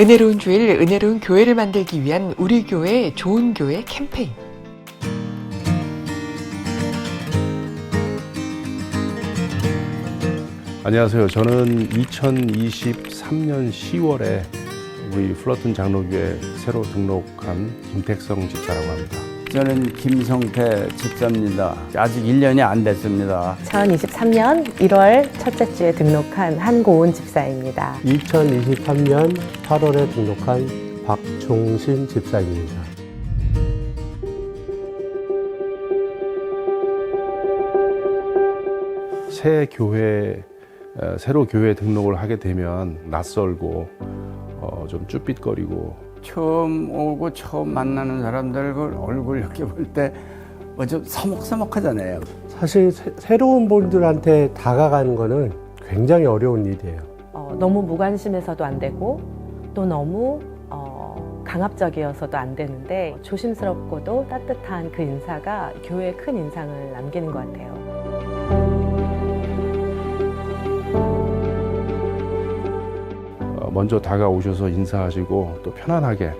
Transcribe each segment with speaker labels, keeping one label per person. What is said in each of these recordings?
Speaker 1: 은혜로운 주일, 은혜로운 교회를 만들기 위한 우리 교회 좋은 교회 캠페인.
Speaker 2: 안녕하세요. 저는 2023년 10월에 우리 플러튼 장로교회 새로 등록한 김택성 집사라고 합니다.
Speaker 3: 저는 김성태 집사입니다. 아직 1년이 안 됐습니다.
Speaker 4: 2023년 1월 첫째 주에 등록한 한고은 집사입니다.
Speaker 5: 2023년 8월에 등록한 박종신 집사입니다.
Speaker 2: 새 교회 어, 새로 교회 등록을 하게 되면 낯설고 어, 좀 쭈삣거리고
Speaker 3: 처음 오고 처음 만나는 사람들 그 얼굴 이렇게 볼때좀 서먹서먹하잖아요.
Speaker 5: 사실 새- 새로운 분들한테 다가가는 거는 굉장히 어려운 일이에요.
Speaker 4: 어, 너무 무관심해서도 안 되고 또 너무 어, 강압적이어서도 안 되는데 조심스럽고도 따뜻한 그 인사가 교회에 큰 인상을 남기는 것 같아요.
Speaker 2: 먼저 다가오셔서 인사하시고 또 편안하게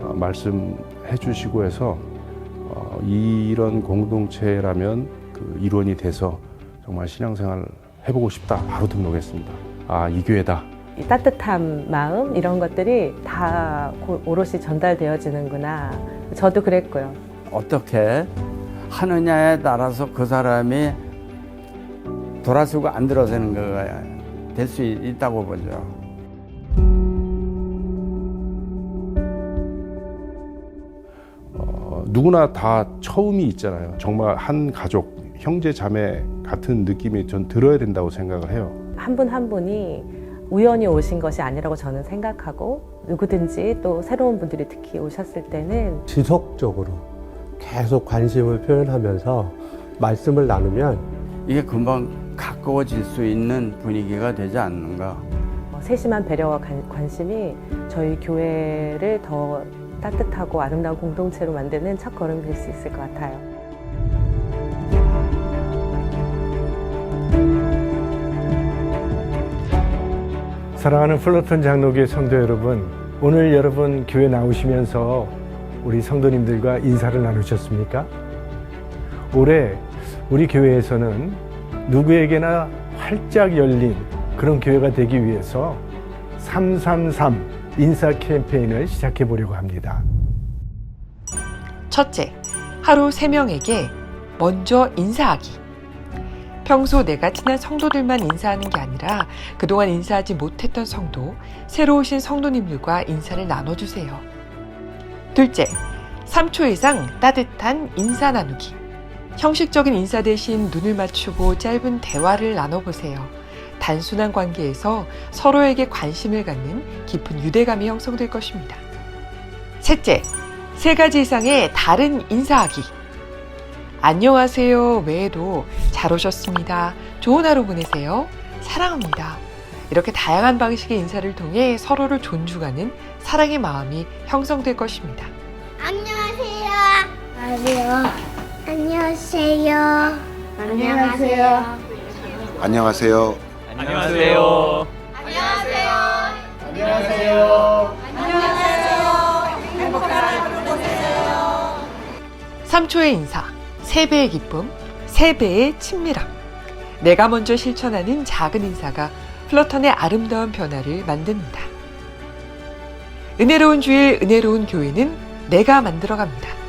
Speaker 2: 어, 말씀해 주시고 해서 어, 이런 공동체라면 그 일원이 돼서 정말 신앙생활 해보고 싶다 바로 등록했습니다. 아 이 교회다.
Speaker 4: 이 따뜻한 마음 이런 것들이 다 고- 오롯이 전달되어지는구나. 저도 그랬고요.
Speaker 3: 어떻게 하느냐에 따라서 그 사람이 돌아서고 안 들어서는 거가 될 수 있다고 보죠.
Speaker 2: 누구나 다 처음이 있잖아요. 정말 한 가족, 형제 자매 같은 느낌이 전 들어야 된다고 생각을 해요.
Speaker 4: 한분한 분이 우연히 오신 것이 아니라고 저는 생각하고 누구든지 또 새로운 분들이 특히 오셨을 때는
Speaker 5: 지속적으로 계속 관심을 표현하면서 말씀을 나누면
Speaker 3: 이게 금방 가까워질 수 있는 분위기가 되지 않는가.
Speaker 4: 어, 세심한 배려와 관, 관심이 저희 교회를 더 따뜻하고 아름다운 공동체로 만드는 첫 걸음이 될 수 있을 것 같아요.
Speaker 6: 사랑하는 플러턴 장로교회 성도 여러분, 오늘 여러분 교회 나오시면서 우리 성도님들과 인사를 나누셨습니까? 올해 우리 교회에서는 누구에게나 활짝 열린 그런 교회가 되기 위해서 333 인사 캠페인을 시작해 보려고 합니다.
Speaker 1: 첫째, 하루 세명에게 먼저 인사하기. 평소 내가 친한 성도들만 인사하는 게 아니라 그동안 인사하지 못했던 성도, 새로 오신 성도님들과 인사를 나눠주세요. 둘째, 3초 이상 따뜻한 인사 나누기. 형식적인 인사 대신 눈을 맞추고 짧은 대화를 나눠보세요. 단순한 관계에서 서로에게 관심을 갖는 깊은 유대감이 형성될 것입니다. 셋째, 세 가지 이상의 다른 인사하기. 안녕하세요 외에도 잘 오셨습니다. 좋은 하루 보내세요. 사랑합니다. 이렇게 다양한 방식의 인사를 통해 서로를 존중하는 사랑의 마음이 형성될 것입니다.
Speaker 7: 안녕하세요. 안녕. 안녕하세요. 안녕하세요.
Speaker 8: 안녕하세요.
Speaker 9: 안녕하세요.
Speaker 1: 3초의 인사, 3배의 기쁨, 3배의 친밀함. 내가 먼저 실천하는 작은 인사가 플러턴의 아름다운 변화를 만듭니다. 은혜로운 주일, 은혜로운 교회는 내가 만들어갑니다.